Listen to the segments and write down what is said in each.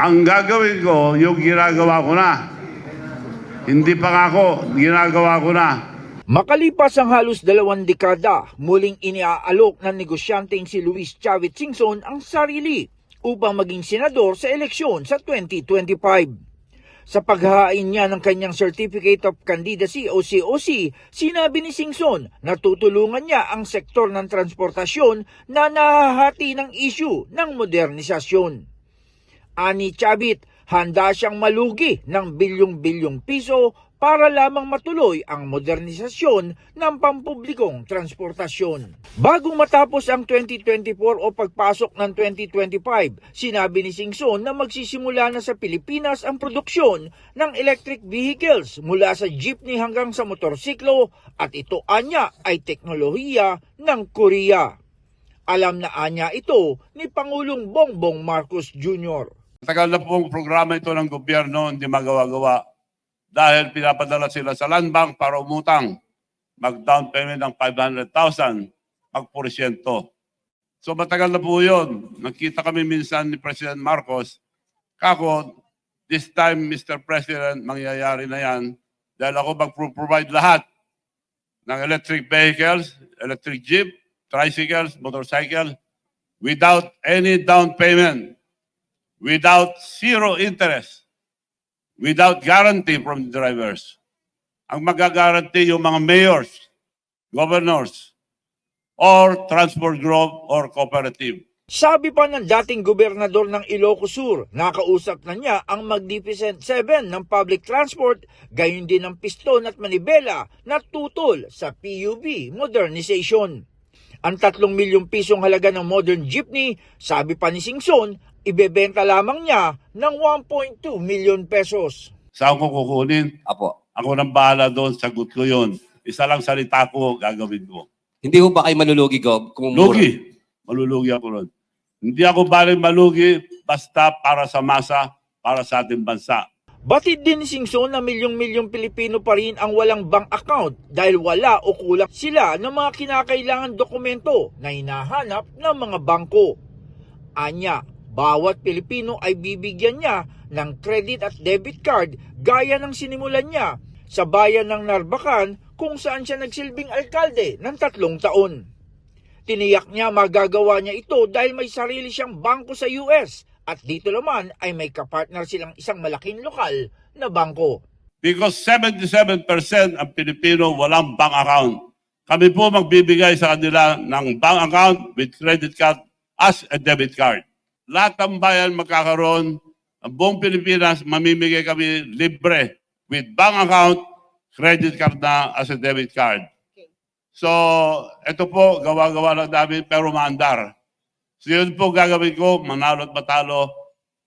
Ang gagawin ko, yung ginagawa ko na. Hindi pa ako, ginagawa ko na. Makalipas ang halos dalawang dekada, muling iniaalok ng negosyanteng si Luis Chavez Singson ang sarili upang maging senador sa eleksyon sa 2025. Sa paghahain niya ng kanyang Certificate of Candidacy o COC, sinabi ni Singson na tutulungan niya ang sektor ng transportasyon na nahahati ng issue ng modernisasyon. Ani Chavit, handa siyang malugi ng bilyong-bilyong piso para lamang matuloy ang modernisasyon ng pampublikong transportasyon. Bago matapos ang 2024 o pagpasok ng 2025, sinabi ni Singson na magsisimula na sa Pilipinas ang produksyon ng electric vehicles mula sa jeepney hanggang sa motorsiklo at ito anya ay teknolohiya ng Korea. Alam na anya ito ni Pangulong Bongbong Marcos Jr. Tagal na pong programa ito ng gobyerno, hindi magawa-gawa. Dahil pinapadala sila sa land bank para umutang. Mag-down payment ng 500,000, mag-porsyento. So matagal na po yun. Nakita kami minsan ni President Marcos. Kako, this time, Mr. President, mangyayari na yan. Dahil ako mag-provide lahat ng electric vehicles, electric jeep, tricycles, motorcycle, without any down payment without zero interest, without guarantee from the drivers. Ang magagaranti yung mga mayors, governors, or transport group or cooperative. Sabi pa ng dating gobernador ng Ilocos Sur, nakausap na niya ang Magnificent 7 ng public transport, gayon din ng piston at manibela na tutol sa PUB modernization. Ang 3 milyong pisong halaga ng modern jeepney, sabi pa ni Singson, ibebenta lamang niya ng 1.2 million pesos. Saan ko kukunin? Apo. Ako nang bahala doon, sagot ko yun. Isa lang salita ko, gagawin ko. Hindi ho ba kayo malulugi, Gob? Kung mura- Lugi. Malulugi ako ron. Hindi ako baling malugi, basta para sa masa, para sa ating bansa. Batid din ni Singson na milyong-milyong Pilipino pa rin ang walang bank account dahil wala o kulang sila ng mga kinakailangan dokumento na hinahanap ng mga bangko. Anya, bawat Pilipino ay bibigyan niya ng credit at debit card gaya ng sinimulan niya sa bayan ng Narbacan kung saan siya nagsilbing alkalde ng tatlong taon. Tiniyak niya magagawa niya ito dahil may sarili siyang bangko sa US at dito naman ay may kapartner silang isang malaking lokal na bangko. Because 77% ang Pilipino walang bank account. Kami po magbibigay sa kanila ng bank account with credit card as a debit card. Lahat ng bayan magkakaroon, ang buong Pilipinas, mamimigay kami libre with bank account, credit card na as a debit card. So, ito po, gawa-gawa lang namin pero maandar. So yun po gagawin ko, manalo at matalo,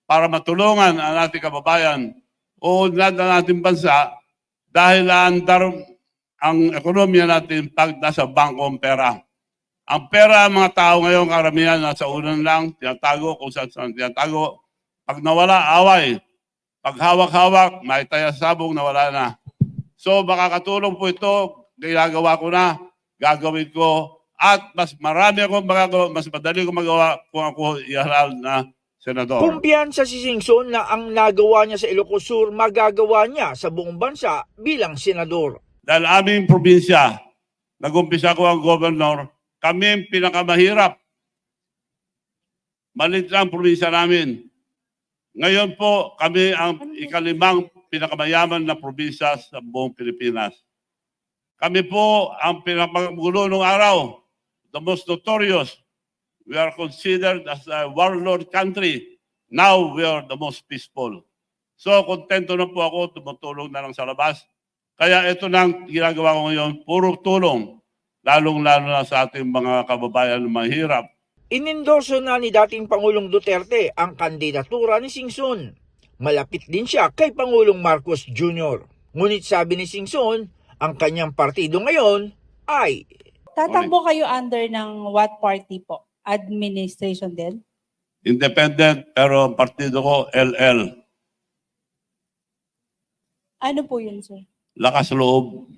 para matulungan ang ating kababayan uunlad ang ating bansa dahil andar ang ekonomiya natin pag nasa bangko ang pera. Ang pera ng mga tao ngayon, karamihan nasa unan lang, tinatago kung saan saan tinatago. Pag nawala, away. Pag hawak-hawak, may taya sabong, nawala na. So makakatulong po ito, ginagawa ko na, gagawin ko, at mas marami akong magagawa, mas madali ko magawa kung ako ihalal na senador. Kumpiyansa si Singson na ang nagawa niya sa Ilocos Sur magagawa niya sa buong bansa bilang senador. dahil aming probinsya, nag-umpisa ko ang governor, kami ang pinakamahirap. Malit lang ang probinsya namin. Ngayon po, kami ang ikalimang pinakamayaman na probinsya sa buong Pilipinas. Kami po ang pinakamagulo ng araw, the most notorious. We are considered as a warlord country. Now we are the most peaceful. So, kontento na po ako, tumutulong na lang sa labas. Kaya ito nang ginagawa ko ngayon, puro tulong, lalong-lalo na sa ating mga kababayan na mahirap. Inendorso na ni dating Pangulong Duterte ang kandidatura ni Singson. Malapit din siya kay Pangulong Marcos Jr. Ngunit sabi ni Singson, ang kanyang partido ngayon ay Tatakbo kayo under ng what party po? Administration din? Independent, pero ang partido ko, LL. Ano po yun, sir? Lakas loob.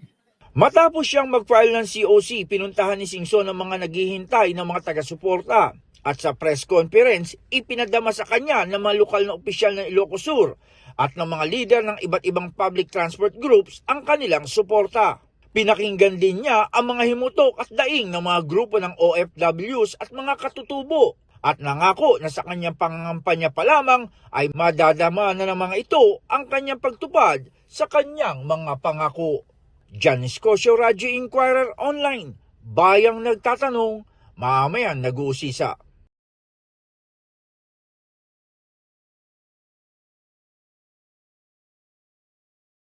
Matapos siyang mag-file ng COC, pinuntahan ni Singson ang mga naghihintay ng mga taga-suporta. At sa press conference, ipinadama sa kanya ng mga lokal na opisyal ng Ilocos Sur at ng mga leader ng iba't ibang public transport groups ang kanilang suporta. Pinakinggan din niya ang mga himutok at daing ng mga grupo ng OFWs at mga katutubo at nangako na sa kanyang pangangampanya pa lamang ay madadama na ng mga ito ang kanyang pagtupad sa kanyang mga pangako. Jan Escocio, Radyo Inquirer Online, bayang nagtatanong, mamayang nag-uusisa.